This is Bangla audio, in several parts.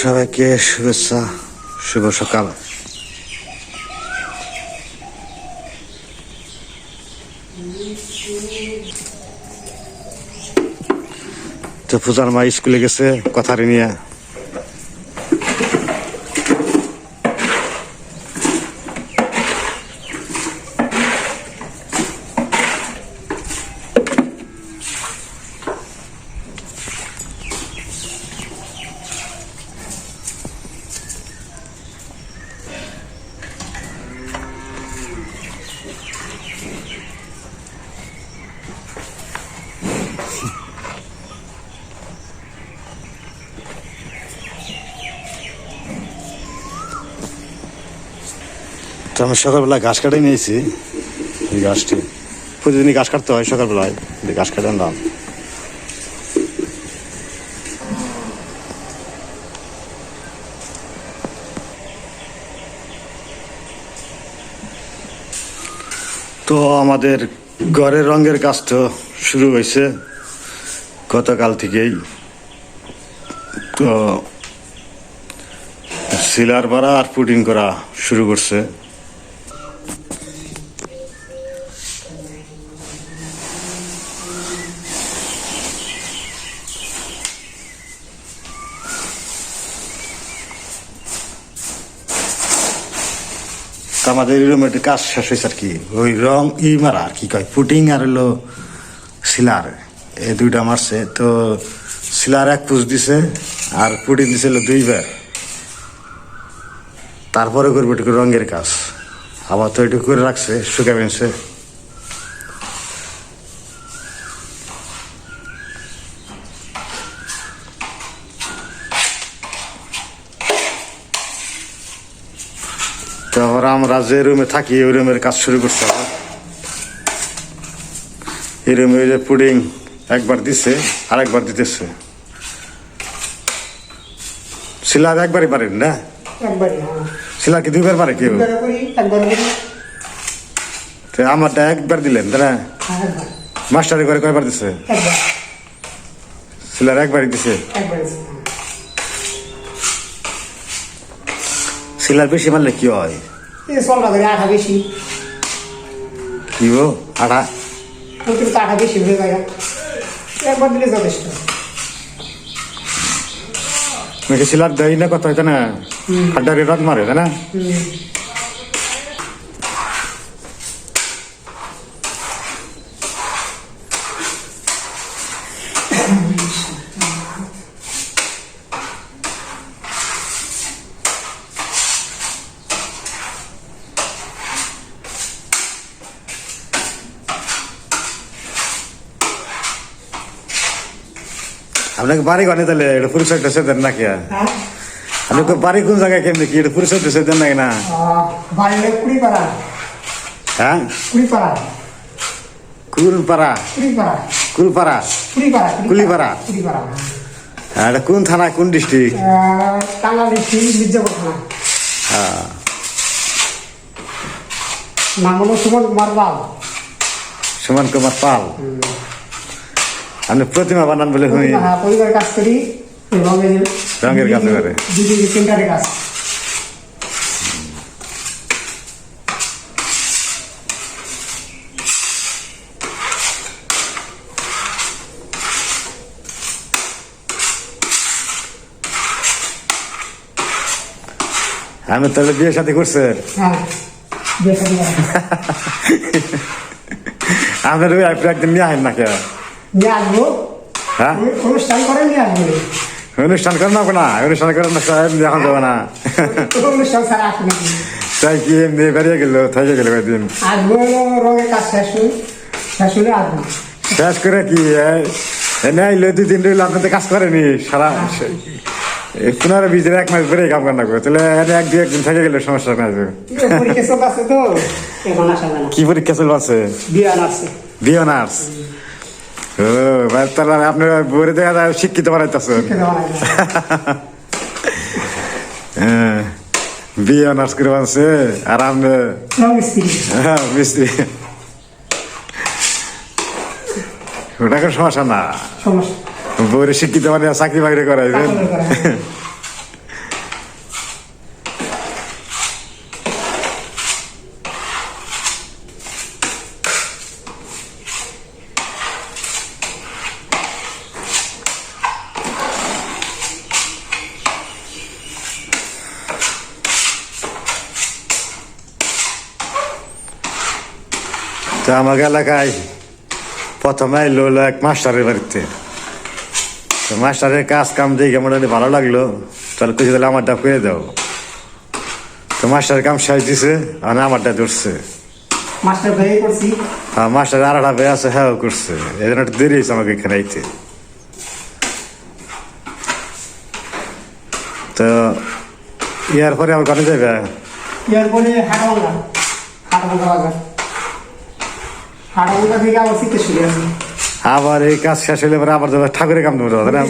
সবাইকে শুভেচ্ছা শুভ সকাল। তো পূজার মা স্কুলে গেছে কথা নিয়ে। তো আমি সকালবেলা ঘাস কাটে নিয়েছি। এই গাছটি প্রতিদিনই ঘাস কাটতে হয় সকালবেলায়। এই ঘাস কাটে আনলাম তো আমাদের ঘরের রঙের কাজ তো শুরু হয়েছে গতকাল থেকেই। তো সিলার ভরা আর পুটিং করা শুরু করছে। তো আমাদের রুমের কাজ শেষ হয়েছে আর কি। ওই রং ই মারা আর কি কয়, পুটিং আর হলো সিলার এই দুইটা মারছে। তো সিলার এক পুষ দিছে আর পুটিং দিছে হলো দুইবার তারপরে করব একটু রঙের কাজ। আবার তো একটু করে রাখছে শুকাবেনছে তারপর আমরা যে রুমে থাকি ওই রুমের কাজ শুরু করতে হবে। এই রুমে যে পুডিং একবার দিছে আর একবার দিতেছে সিলার একবারই পারেন না? হ্যাঁ। কি দুইবার পারে কেউ? আমারটা একবার দিলেন তাই না? হ্যাঁ মাস্টারে করে কয়বার দিছে? সিলার একবারই দিছে? একবার সিলার বেশি মারলে কি হয়? এই সলটা করে আঠা বেশি। কি গো আটা অতিরিক্ত আঠা বেশি হয়ে যায়। একবার দিলে যথেষ্ট। মেয়েকে সিলার দেয় না কথা হইতে না? খাড্ডারে রাত মারে তাই না? আপনাকে বাড়ি গনে তাহলে এটা পরিচয় টেসে দেন নাকি হ্যাঁ? আপনাকে বাড়ি কোন জায়গায় কেমনি কি এটা পরিচয় টেসে দেন নাকি না? হ্যাঁ? কুলপাড়া। কুলপাড়া। কুলিপাড়া। হ্যাঁ। এটা কোন থানা কোন ডিস্ট্রিক্ট? হ্যাঁ। নাম হলো সুমন কুমার পাল। সুমন কুমার পাল। আপনি প্রতিমা বানান বলে শুনি হ্যাঁ পরিবার কাজ করি রঙের কাজ করে। সেন্টারে কাজ আমি তাহলে বিয়ে সাথে করছে হ্যাঁ। আপনার একদিন নিয়ে আসেন নাকি নিয়ে আসব। হ্যাঁ? অনুষ্ঠান করে নিয়ে আসব। অনুষ্ঠান করেন না না অনুষ্ঠান করেন না সাহেব যাবে না। অনুষ্ঠান ছাড়া আসবে নাকি তাই কি এমনি বেরিয়ে গেল? থেকে গেল দিন আসব হলো কাজ শেষ শেষ হলে আসব। শেষ করে কি এনে আইলো দুই দিন রইল আপনাদের কাজ করেনি? সারা এই পনেরো দিন এক মাস বেড়ে কাম করেন লাগবে তাহলে এক দুই একদিন থেকে গেলে সমস্যা না। কি পরীক্ষা চলবে আছে বিয়ে আছে বিয়ে অনার্স। ও ভাই তাহলে আপনি বইরে দেখা যায় শিক্ষিত বানাইতেছেন। হ্যাঁ বিয়ে অনার্স করে বানছে আর আপনি? হ্যাঁ মিস্ত্রি। ওটা কোনো সমস্যা না। বইরে শিক্ষিত মানে চাকরি বাকরি করাই তো আমাকে এলাকায় প্রথমে এলো হলো এক মাস্টারের বাড়িতে। তো মাস্টারের কাজ কাম দেখে মোটামুটি ভালো লাগল। তাহলে কিছু তাহলে আমারটা করে দাও। তো মাস্টারের কাম শেষ দিছে আর আমারটা ধরছে। ভাই হ্যাঁ মাস্টার আর একটা বেয়ে আছে হ্যাঁ করছে। এই জন্য একটু দেরি হয়েছে আমাকে এখানে আইতে। তো ইয়ার পরে আমার কানে যাবে এরপরে হাটাবঙ্গা হাটাবঙ্গা বাজার হাটাবঙ্গা থেকে আবার এই কাজ শেষ হলে পরে আবার ঠাকুরের কাম দেবো তাই না?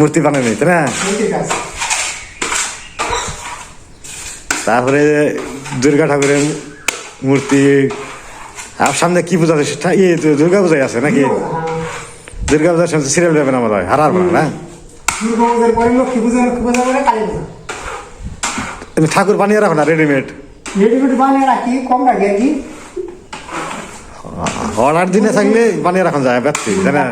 মূর্তি হবে। মূর্তি তাই না? তারপরে দুর্গা ঠাকুরের মূর্তি আর সামনে কি পূজা আছে ইয়ে দুর্গা পূজাই আছে নাকি? দুর্গা পূজার সামনে সিরিয়াল যাবে না আমার হয়? হারার না তুমি ঠাকুর বানিয়ে রাখো না রেডিমেড রেডিমেড বানিয়ে রাখি কম রাখি আর কি। অর্ডার দিনে থাকলে বানিয়ে রাখা যায় ব্যক্তি তাই না?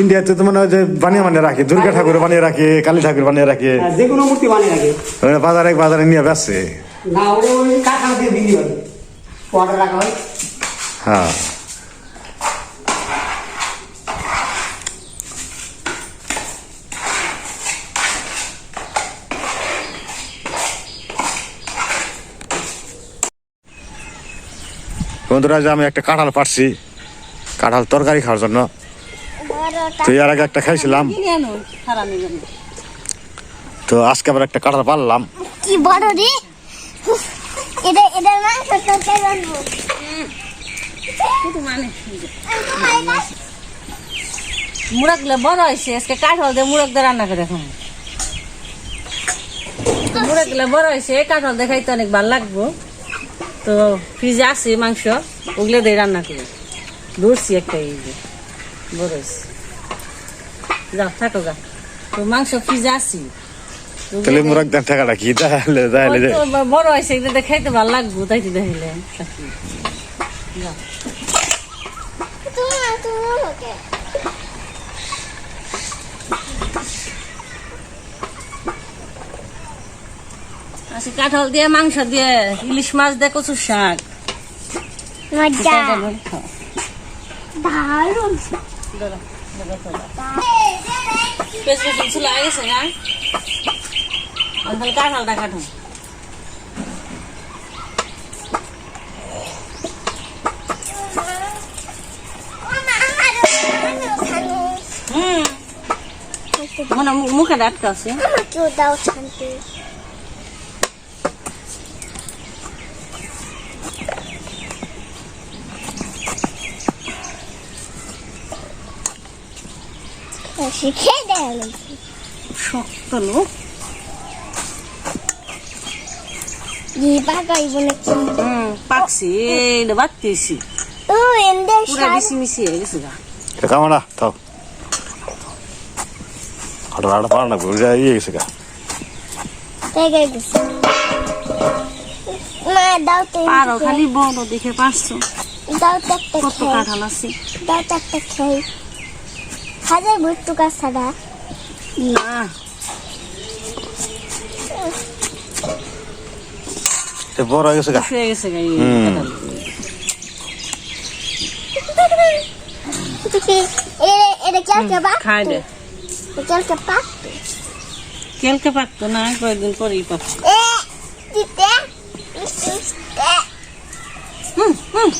ইন্ডিয়াতে তো মনে হয় যে বানিয়ে বানিয়ে রাখে দুর্গা ঠাকুর বানিয়ে রাখে কালী ঠাকুর বানিয়ে রাখে। যে কোনো মূর্তি বানিয়ে রাখে। বাজারে বাজারে নিয়ে বেসছে না ওটা ওই কারখানা দিয়ে বিক্রি হয়। অর্ডার রাখা হয়। হ্যাঁ। বন্ধুরা যে আমি একটা কাঁঠাল পারছি কাঁঠাল তরকারি খাওয়ার জন্য। তো এর আগে একটা খাইছিলাম। তো আজকে আবার একটা কাঁঠাল পারলাম কি বড় রে? এটা এটা মাংস তরকারি বানবো। কিন্তু মানে বড় হয়েছে আজকে কাঠল দিয়ে মুরগ দিয়ে রান্না করে এখন মুরগগুলো বড় হয়েছে কাঠল দিয়ে খাইতে অনেক ভালো লাগবো। তো ফ্রিজে আছে মাংস ওগুলো দিয়ে রান্না করি। ধরছি একটা এই যে বড় হয়েছে যাও থাকো গা। তো মাংস ফ্রিজে আছি তাহলে মুরগ দেন টাকাটা কি? তাহলে তাহলে বড় হয়েছে এগুলো দিয়ে খাইতে ভালো লাগবো তাই তো দেখিলে যাও আচ্ছা কাঁঠাল দিয়ে মাংস দিয়ে ইলিশ মাছ দিয়ে কচুর শাক। তাহলে কাঁঠালটা হুম। মনে মুখে ডাটকা আছে। দাও শান্তি। শিখে দেয় শক্ত লোক। পাকছি পুরা মিশি হয়ে গেছে গা। হঠাৎ পার না ইয়ে গেছে গা। পারো খালি বড় দেখে পারছ। কত কাঁঠাল আছে। দাও তো একটা খেয়ে। হাজার ভুট্টু গাছ ছাড়া না বড় হয়ে গেছে হয়ে গেছে কেলকে পাকতো? না কয়েকদিন পরেই পাকতো। হুম হুম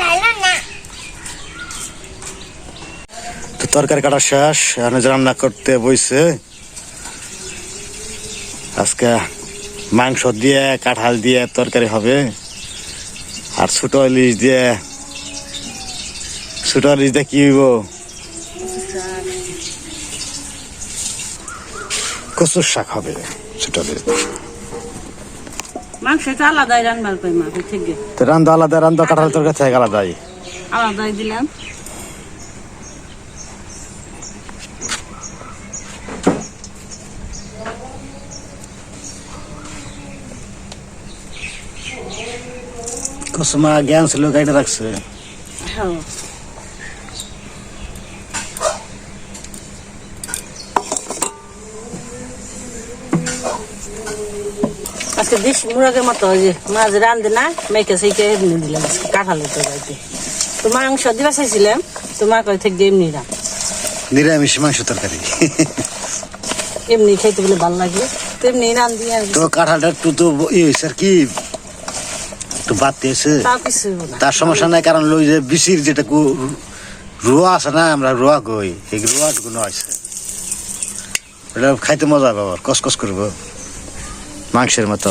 ভালো না তো তরকারি কাটা শেষ এখন যে রান্না করতে বইছে আজকে মাংস দিয়ে কাঁঠাল দিয়ে তরকারি হবে আর ছোটো ইলিশ দিয়ে ছোটো ইলিশ দিয়ে কি হইব? কচুর শাক হবে ছোট ইলিশ দিয়ে। মাংস একটু আলাদাই রান্দা আলাদা রান্দা কাঁঠাল তরকারি থেকে আলাদাই। আলাদাই দিলাম। কুসুমা জ্ঞান ছিল গাইডে রাখছে আজকে দেশি মুরগের মতো যে মাছ রান্ধে না মেয়েকে সেইকে এমনি দিলাম আজকে কাঁঠালে তো যাইতে তো মাংস দিবা চাইছিলাম তো মা কয় থেকে এমনি রাখ নিরামিষ মাংস তরকারি এমনি খাইতে বলে ভালো লাগে তো এমনি রান্ধি আর তো কাঁঠালটা একটু তো ই হয়েছে আর কি একটু বাদ দিয়েছে। তার সমস্যা নাই কারণ ওই যে বিসির যেটা রোয়া আছে না আমরা রোয়া কই এই রোয়া গুলো আছে। এটা খাইতে মজা পাবো কস কস করব মাংসের মতো।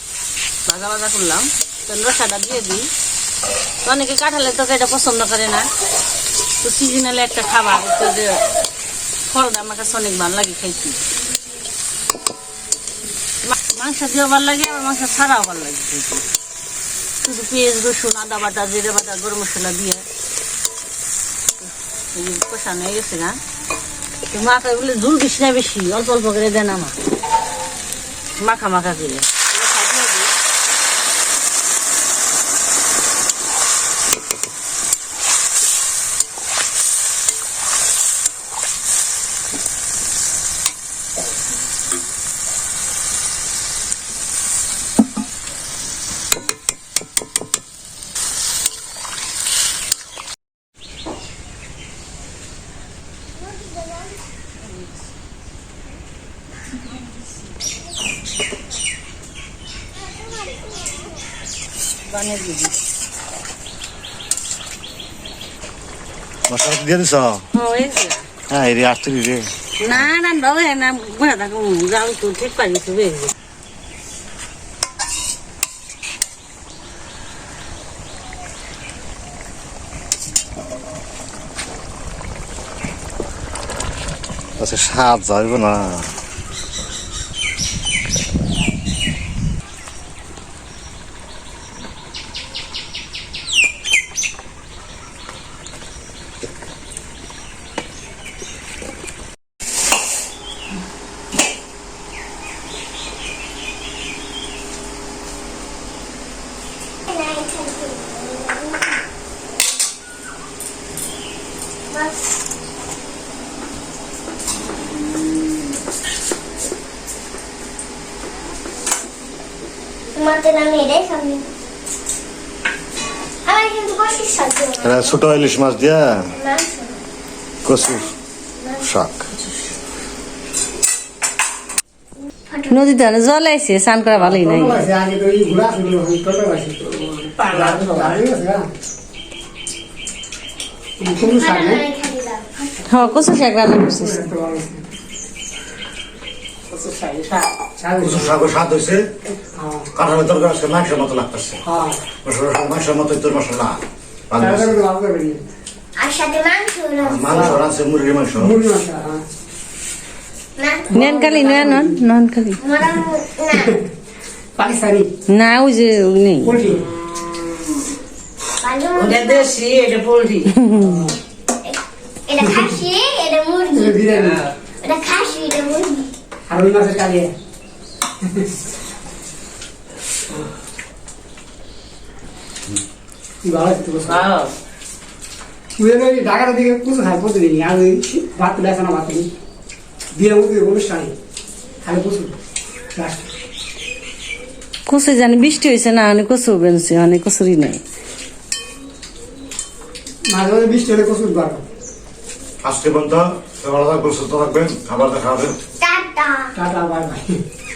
ভাজা ভাজা করলাম। রসাটা দিয়ে দিই। অনেকে কাঁঠালের তো এটা পছন্দ করে না। তো সিজনালে একটা খাবার, তো যে ফলটা আমার কাছে অনেক ভালো লাগে খাইতে মাংস দিয়েও ভালো লাগে, আবার মাংস ছাড়াও ভালো লাগে খাইতে শুধু পেঁয়াজ, রসুন, আদা বাটা, জিরে বাটা, গরম মশলা দিয়ে। কষানো হয়ে গেছে না? তো বলে, ঝুল বেশি না বেশি, অল্প অল্প করে দেন আমার মাখা মাখা করে। বানিয়ে দিবি। মশলা দিয়ে দিছ? হ্যাঁ রে আসতে রে না না বাবু না বসে থাকো যাও তো ঠিক পারিস বেশ আচ্ছা স্বাদ যাইব না। আমি এটাই সামনে। আমার কিন্তু বসির সাহায্য এটা ছোট ইলিশ মাছ দিয়া মাংস কচু শাক। নদীতে জল আইছে স্নান করা ভালোই নাই। হ্যাঁ কচু শাক রান্না করছিস। শাক স্বাদ হয়েছে। কাঁঠালের তরকারি আজকে মাংসের মতো লাগতেছে। মাংসের মতো তোর মশলা। মাংস মাংস মুরগির মাংস। নেন কালি নেন নন কালি পাকিস্তানি। না ওই যে নেই। পোলট্রি। দেশি এটা পোল্ট্রি। এটা খাসি এটা মুরগি। এটা খাসি এটা মুরগি। আর ওই মাছের কালিয়া ঢাকার দিকে কুচু খাই প্রতিদিন আর ওই ভাত আসে না ভাত বিয়ে অনুষ্ঠানে খালি কুচু কচু জানি বৃষ্টি হয়েছে না অনেক কচু বেনছে অনেক কচুরি নাই মাঝে মাঝে বৃষ্টি হলে কুচুর বাড়ো আজকে পর্যন্ত ভালো থাকবেন সুস্থ থাকবেন আবার দেখা হবে 大。大歪歪。